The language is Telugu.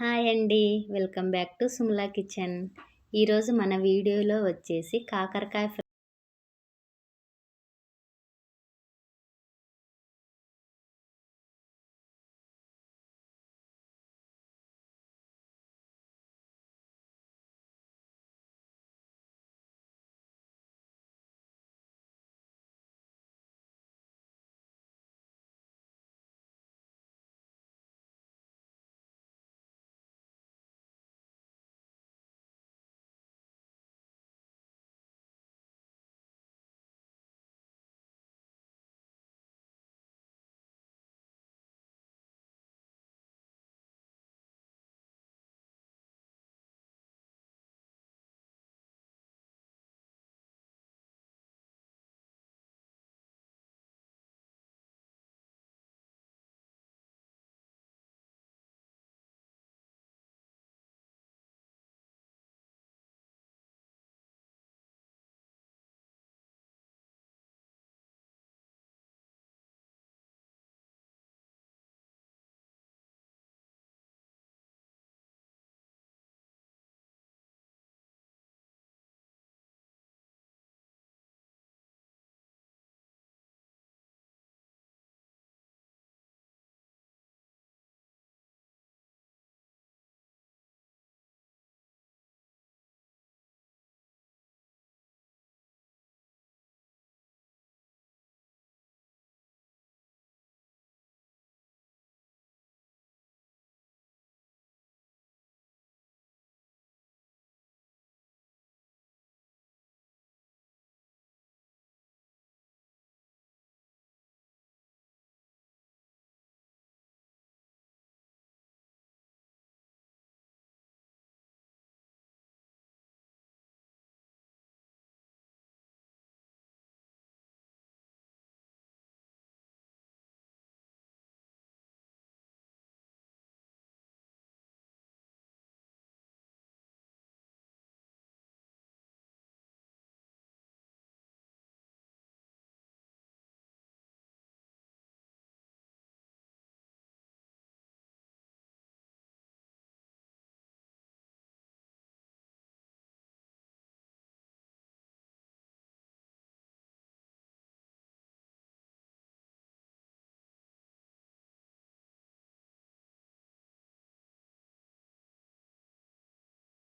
హాయ్ అండి. Welcome back to Sumala kitchen. ఈరోజు మన వీడియోలో వచ్చేసి కాకరకాయ